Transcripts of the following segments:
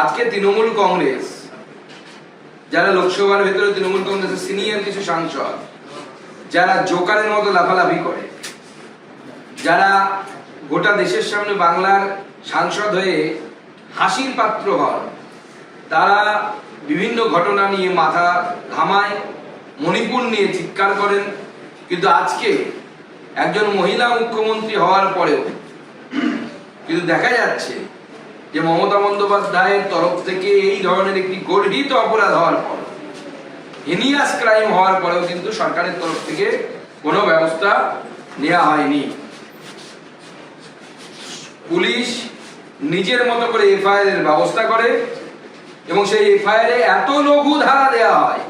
আজকে তৃণমূল কংগ্রেস, যারা লোকসভার ভেতরে তৃণমূল কংগ্রেসের সিনিয়র কিছু সাংসদ, যারা জোকারের মতো লাফালাফি করে, যারা গোটা দেশের সামনে বাংলার সাংসদ হয়ে হাসির পাত্র হন, তারা বিভিন্ন ঘটনা নিয়ে মাথা ঘামায়, মণিপুর নিয়ে চিৎকার করেন। কিন্তু আজকে একজন মহিলা মুখ্যমন্ত্রী হওয়ার পরেও, কিন্তু দেখা যাচ্ছে যে মমতা বন্দ্যোপাধ্যায়ের তরফ থেকে এই ধরনের একটি গর্হিত অপরাধ হওয়ার পর, হিনিয়াস ক্রাইম হওয়ার পরেও কিন্তু সরকারের তরফ থেকে কোনো ব্যবস্থা নেওয়া হয়নি। পুলিশ নিজের মতো করে এফআইআর এর ব্যবস্থা করে এবং সেই এফআইআর এ এত লঘু ধারা দেওয়া হয়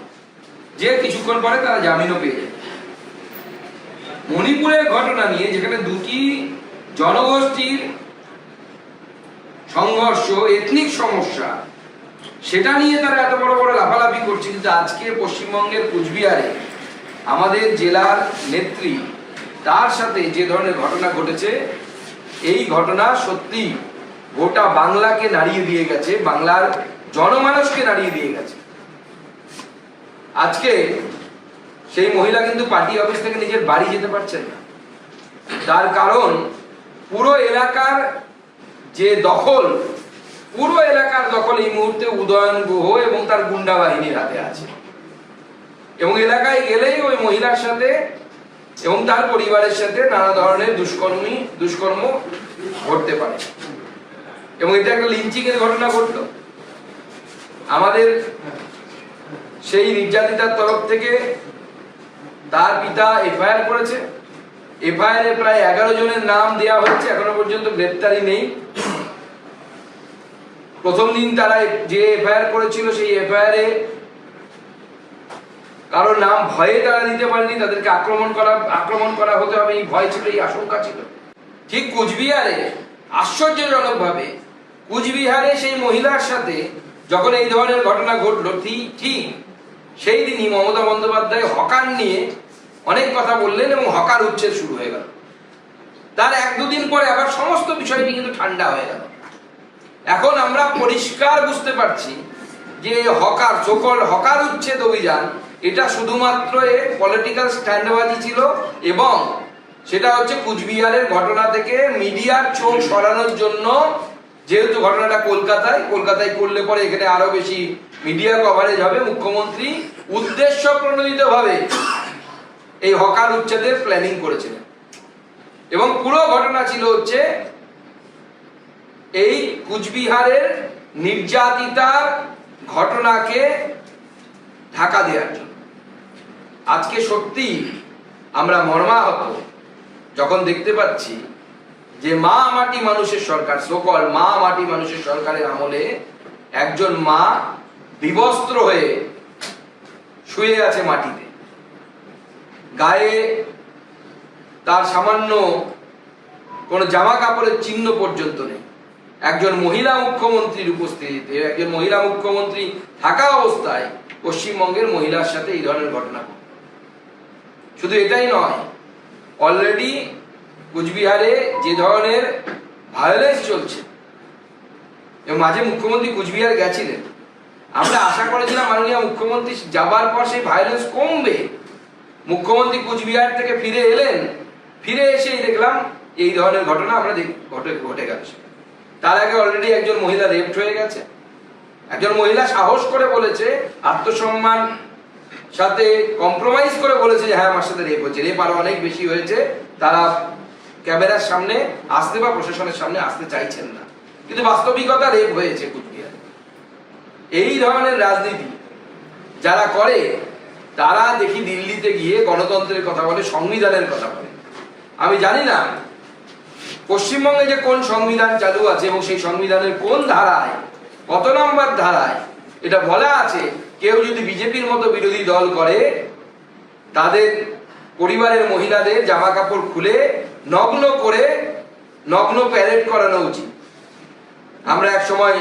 যে কিছুক্ষণ পরে তারা জামিনও পেয়ে যায়। মণিপুরের ঘটনা নিয়ে যেখানে দুটি জনগোষ্ঠীর সংঘর্ষ এথনিক সমস্যা, সেটা নিয়ে তারা এত বড় বড় লাফালাফি করছে। কিন্তু আজকে পশ্চিমবঙ্গের কুচবিহারে আমাদের জেলার নেত্রী, তার সাথে যে ধরনের ঘটনা ঘটেছে, এই ঘটনা সত্যি গোটা বাংলাকে নাড়িয়ে দিয়ে গেছে, বাংলার জনমানসকে নাড়িয়ে দিয়ে গেছে। আজকে সেই মহিলা কিন্তু পার্টি অফিস থেকে নিজের বাড়ি যেতে পারছেন না। তার কারণ পুরো এলাকার যে দখল পুরো এলাকার দখল এই মুহূর্তে উদয়ন গুহ এবং তার গুন্ডা বাহিনীর হাতে আছে। এবং এলাকায় গেলেই ওই মহিলার সাথে এবং তার পরিবারের সাথে নানা ধরনের দুষ্কর্মী, দুষ্কর্ম ঘটতে পারে। এবং এটা একটা লিঞ্চিং এর ঘটনা ঘটলো। আমাদের সেই নির্যাতিতার তরফ থেকে তার পিতা এফআইআর করেছে। এফআইআর প্রায় এগারো জনের নাম দেওয়া হচ্ছে এখনও পর্যন্ত গ্রেপ্তারি নেই। প্রথম দিন তারা যে এফআইআর করেছিল, সেই এফআইআর এ কারোর নাম ভয়ে তারা দিতে পারেনি, তাদেরকে আক্রমণ করা আক্রমণ করা হতে হবে এই ভয় ছিল, এই আশঙ্কা ছিল। ঠিক কুচবিহারে আশ্চর্যজনক ভাবে কুচবিহারে সেই মহিলার সাথে যখন এই ধরনের ঘটনা ঘটলো, ঠিক ঠিক সেই দিনই মমতা বন্দ্যোপাধ্যায় হকার নিয়ে অনেক কথা বললেন এবং হকার উচ্ছেদ শুরু হয়ে গেল। তার এক দুদিন পরে আবার সমস্ত বিষয়টি কিন্তু ঠান্ডা হয়ে গেল। এখন আমরা পরিষ্কার বুঝতে পারছি যে হকার সকল হকার উচ্ছেদ অভিযান, এটা শুধুমাত্র এ পলিটিক্যাল স্ট্যান্ডবাজি ছিল এবং সেটা হচ্ছে কুচবিহারের ঘটনা থেকে মিডিয়ার চোখ সরানোর জন্য যেহেতু ঘটনাটা কলকাতায় কলকাতায় করলে পরে এখানে আরও বেশি মিডিয়া কভারেজ হবে। মুখ্যমন্ত্রী উদ্দেশ্য প্রণোদিত ভাবে এই হকার উচ্ছেদের প্ল্যানিং করেছিলেন। এবং পুরো ঘটনা ছিল হচ্ছে, এই কুচবিহারের নির্যাতিতার ঘটনাকে ঢাকা দেওয়ার জন্য। আজকে সত্যি আমরা মর্মাহত, যখন দেখতে পাচ্ছি যে মা মাটি মানুষের সরকার সকল মা মাটি মানুষের সরকারের আমলে একজন মা বিবস্ত্র হয়ে শুয়ে আছে মাটিতে। গায়ে তার সামান্য কোনো জামা কাপড়ের চিহ্ন পর্যন্ত নেই একজন মহিলা মুখ্যমন্ত্রীর উপস্থিতিতে, একজন মহিলা মুখ্যমন্ত্রী থাকা অবস্থায় পশ্চিমবঙ্গের মহিলার সাথে এই ধরনের ঘটনা ঘটে। শুধু এটাই নয় অলরেডি কুচবিহারে যে ধরনের ভায়োলেন্স চলছে, এবং মাঝে মুখ্যমন্ত্রী কুচবিহার গেছিলেন, আমরা আশা করেছিলাম মাননীয় মুখ্যমন্ত্রী যাবার পর সেই ভায়োলেন্স কমবে মুখ্যমন্ত্রী কুচবিহার থেকে ফিরে এলেন, ফিরে এসেই দেখলাম এই ধরনের ঘটনা আমরা ঘটে ঘটে গেছে তার আগে অলরেডি একজন মহিলা রেপড হয়ে গেছে। একজন মহিলা সাহস করে বলেছে, আত্মসম্মান সাথে কম্প্রোমাইজ করে বলেছে যে হ্যাঁ আমার সাথে রেপ হচ্ছে রেপ আরও অনেক বেশি হয়েছে। তারা ক্যামেরার সামনে আসতে বা প্রশাসনের সামনে আসতে চাইছেন না। কিন্তু বাস্তবিকতা রেপ হয়েছে কুচবিহারে। এই ধরনের রাজনীতি যারা করে তারা দেখি দিল্লিতে গিয়ে গণতন্ত্রের কথা বলে, সংবিধানের কথা বলে। আমি জানি না পশ্চিমবঙ্গে যে কোন সংবিধান চালু আছে এবং সেই সংবিধানের কোন ধারায়, কত নম্বর ধারায় এটা বলা আছে, কেউ যদি বিজেপির মতো বিরোধী দল করে, তাদের পরিবারের মহিলাদের জামা কাপড় খুলে, নগ্ন করে, নগ্ন প্যারেড করানো উচিত। আমরা এক সময়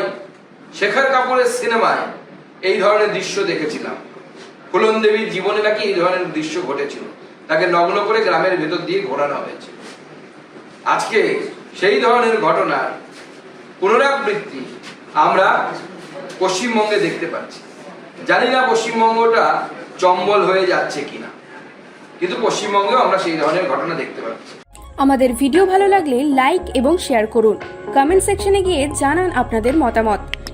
শেখর কাপুরের সিনেমায় এই ধরনের দৃশ্য দেখেছিলাম। ফুলন দেবীর জীবনে নাকি এই ধরনের দৃশ্য ঘটেছিল। তাকে নগ্ন করে গ্রামের ভেতর দিয়ে ঘোরানো হয়েছে। আজকে সেই ধরনের ঘটনার পুনরাবৃত্তি আমরা পশ্চিমবঙ্গে দেখতে পাচ্ছি। জানি না পশ্চিমবঙ্গটা চম্বল হয়ে যাচ্ছে কিনা। কিন্তু পশ্চিমবঙ্গেও আমরা সেই ধরনের ঘটনা দেখতে পাচ্ছি। আমাদের ভিডিও ভালো লাগলে লাইক এবং শেয়ার করুন। কমেন্ট সেকশনে গিয়ে জানান আপনাদের মতামত।